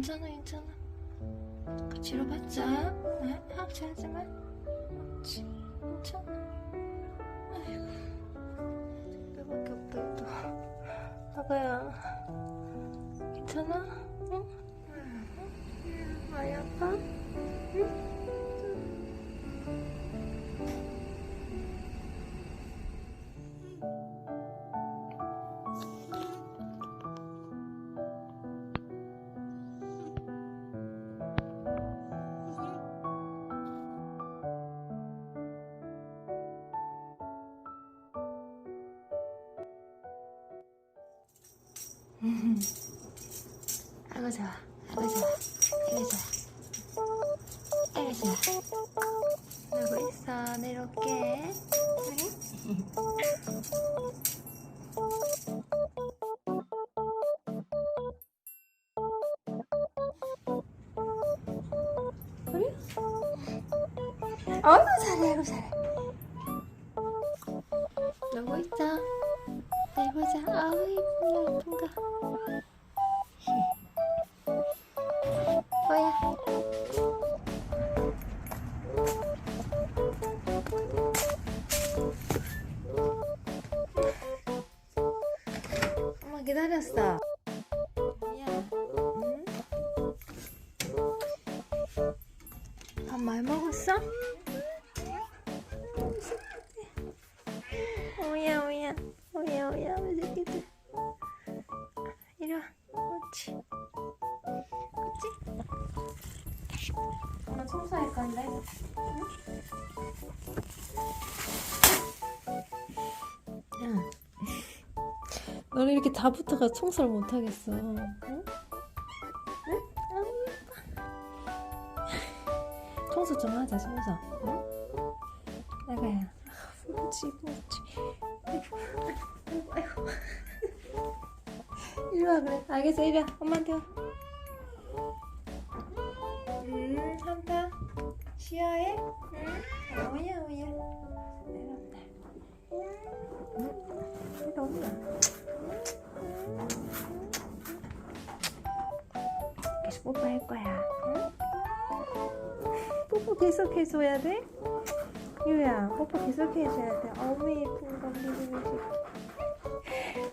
괜찮아 괜찮아 같이 이러봤자 네? 하지 마 그렇지 괜찮아 아이고 뼈밖에 없다 또 아가야 괜찮아? 응? 응? 많이 아파? 응? 아이고 좋아 아이고 좋아 아이고 좋아 아이고 좋아 놀고 있어. 내려올게? 아이고 잘해. 아이고 잘해. 놀고 있어 내 보자 아우 이쁘다 이쁜가 뭐야? 엄마 기다렸어. 밥 많이 먹었어? 오야 오야 오야 오야 새끼들 이리 와 그렇지 그렇지 엄마 청소할 건데 응? 너는 이렇게 다 붙어가 청소를 못 하겠어. 응? 청소 좀 하자, 청소. 응? 나가야. 그렇지, 그렇지. 이리 와, 그래. 알겠어, 이리 와. 엄마한테 와. 음, 한타. 시야해? 응? 오야, 오야. 내려온다. 응? 내려온다. 계속 뽀뽀할 거야. 응? 뽀뽀 계속 해줘야 돼? 유야, 뽀뽀 계속 해줘야 돼. 어머 예쁜 거 미루미지.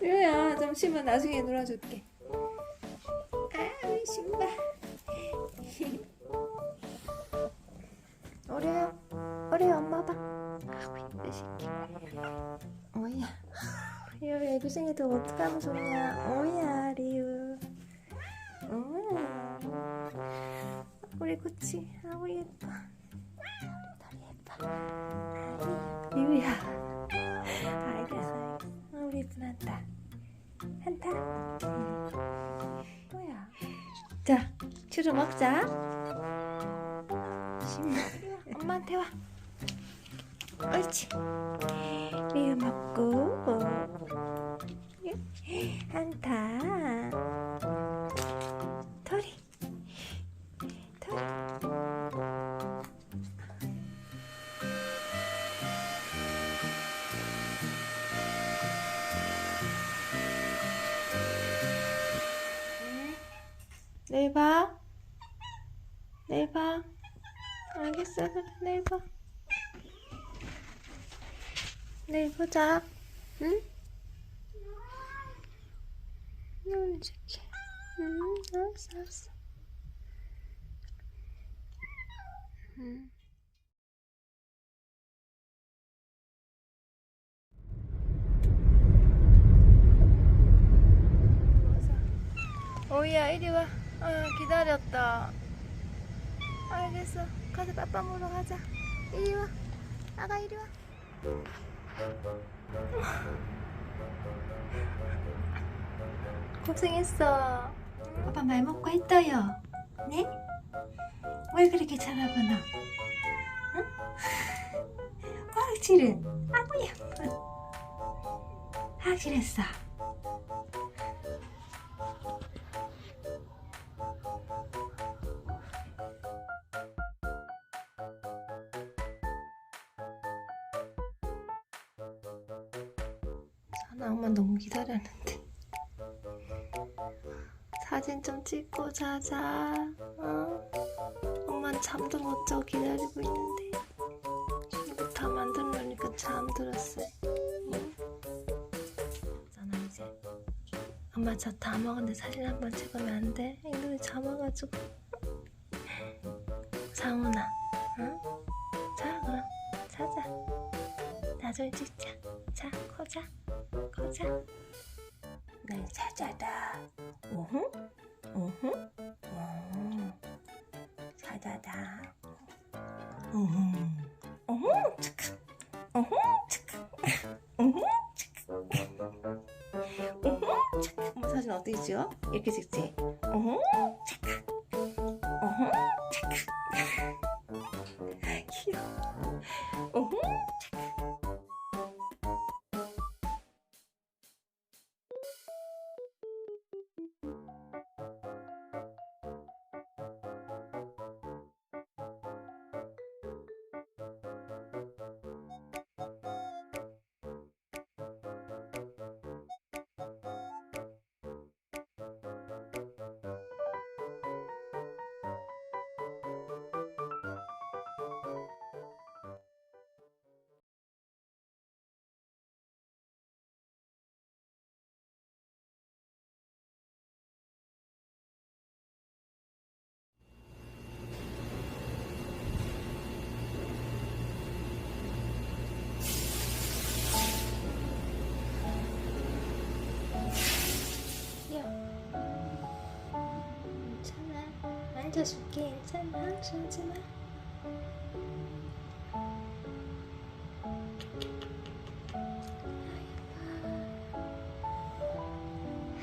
유야, 잠시만 나중에 놀아줄게. 아, 우리 신발. 어려요. 어려요, 엄마 봐. 아우 이쁜 새끼. 어이야. 리우 애교생이들 어떡하면 좋냐. 어이야, 리우. 음. 우리 구치 아우 예뻐 자 치즈 먹자. 신나 엄마한테 와. 옳지. 리우 먹고 한타 내일 봐. 내일 봐. 알겠어. 그래 내일 보자. 응? 응 새끼 응 알았어 알았어. 응. 오이야 이리 와. 아 기다렸다. 알겠어. 가서 빠빠 먹으러 가자. 이리 와. 아가 이리 와. 고생했어. 아빠 말 먹고 했어요. 네? 왜 그렇게 쳐다보나? 응? 확실은 아구야. 확실했어. 엄마 너무 기다렸는데 사진 좀 찍고 자자. 어? 엄마는 잠도 못 자고 기다리고 있는데. 지금 다 만들어 놓으니까 잠들었어. 응? 이제. 엄마 저 다 먹었는데 사진 한 번 찍으면 안 돼? 이놈이 잠아가지고. 상훈아, 응? 자 그럼 자자. 나중에 찍자. 자, 거자, 거자. 네, 자자다. 오흥, 오흥, 오. 오흥, 오흥, 착각, 오흥, 착각, 오흥, 착각, 오흥, 착각. 엄마 사진 어떻게 찍어? 이렇게 찍지? 오흥, 착 괜찮아. 앉아줄게. 괜찮아. 앉지 마.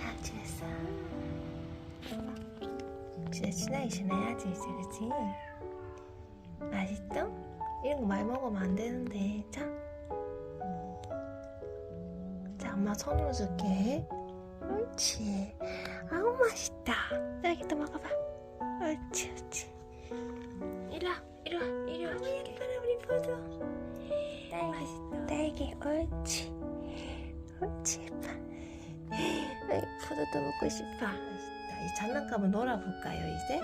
아, 됐어. 진짜 친하게 지내야지, 이제, 그치? 맛있어? 이런 거 많이 먹으면 안 되는데. 자. 자, 엄마 손으로 줄게. 옳지. 아우 맛있다. 딸기도 먹어봐. 옳지, 옳지. 이리 와, 이리 와, 이리 와. 예뻐라 우리 포도. 딸기. 딸기, 옳지. 옳지, 예뻐. 포도도 먹고 싶어. 이 장난감을 놀아볼까요, 이제?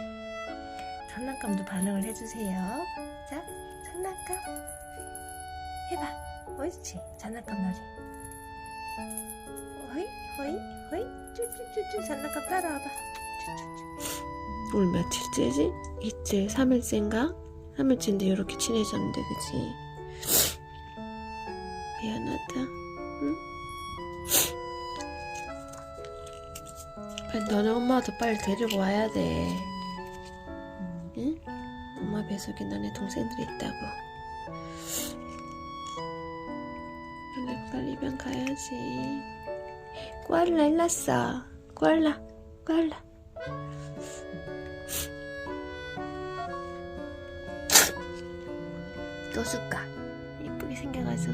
장난감도 반응을 해주세요. 자, 장난감. 해봐. 옳지. 장난감 놀이. 호이 호이 호이 쭈쭈쭈쭈 장난감 따라와봐 쭈쭈쭈 오늘 며칠째지? 이틀, 3일째인가? 3일째인데 이렇게 친해졌는데 그치? 미안하다 응? 빨리 너네 엄마도 빨리 데리고 와야 돼 응? 엄마 뱃속에 너네 동생들이 있다고 너네 빨리 입양 가야지 꼬알라 일났어 꼬알라 꼬알라 또 줄까? 이쁘게 생겨가지고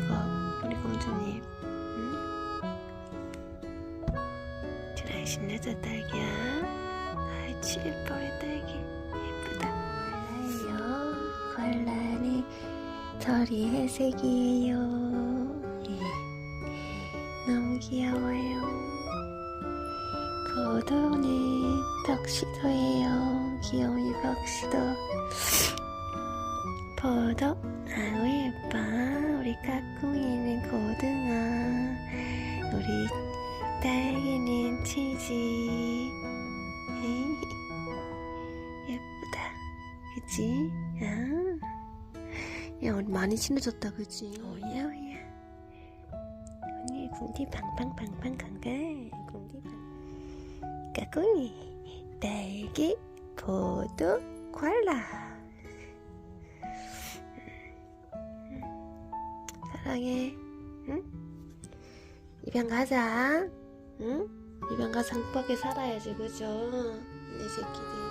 우리 공주님. 응? 드라이 신내자 딸기야. 예뻐 우리 딸기. 예쁘다. 콜라요. 콜라니 털이 회색이에요. 예. 너무 귀여워요. 고도는 턱시도예요. 귀여운 이 턱시도 포도 아우 예뻐. 우리 까꿍이는 고등어. 우리 딸기는 치즈. 에이, 예쁘다. 그치? 아. 야 우리 많이 친해졌다 그치? 오야 오야. 언니 군디 팡팡팡팡 간가? 군디 팡 까꿍이 딸기 포도 콜라 사랑해. 응? 입양 가자. 응? 입양 가서 행복하게 살아야지, 그죠? 내 새끼들.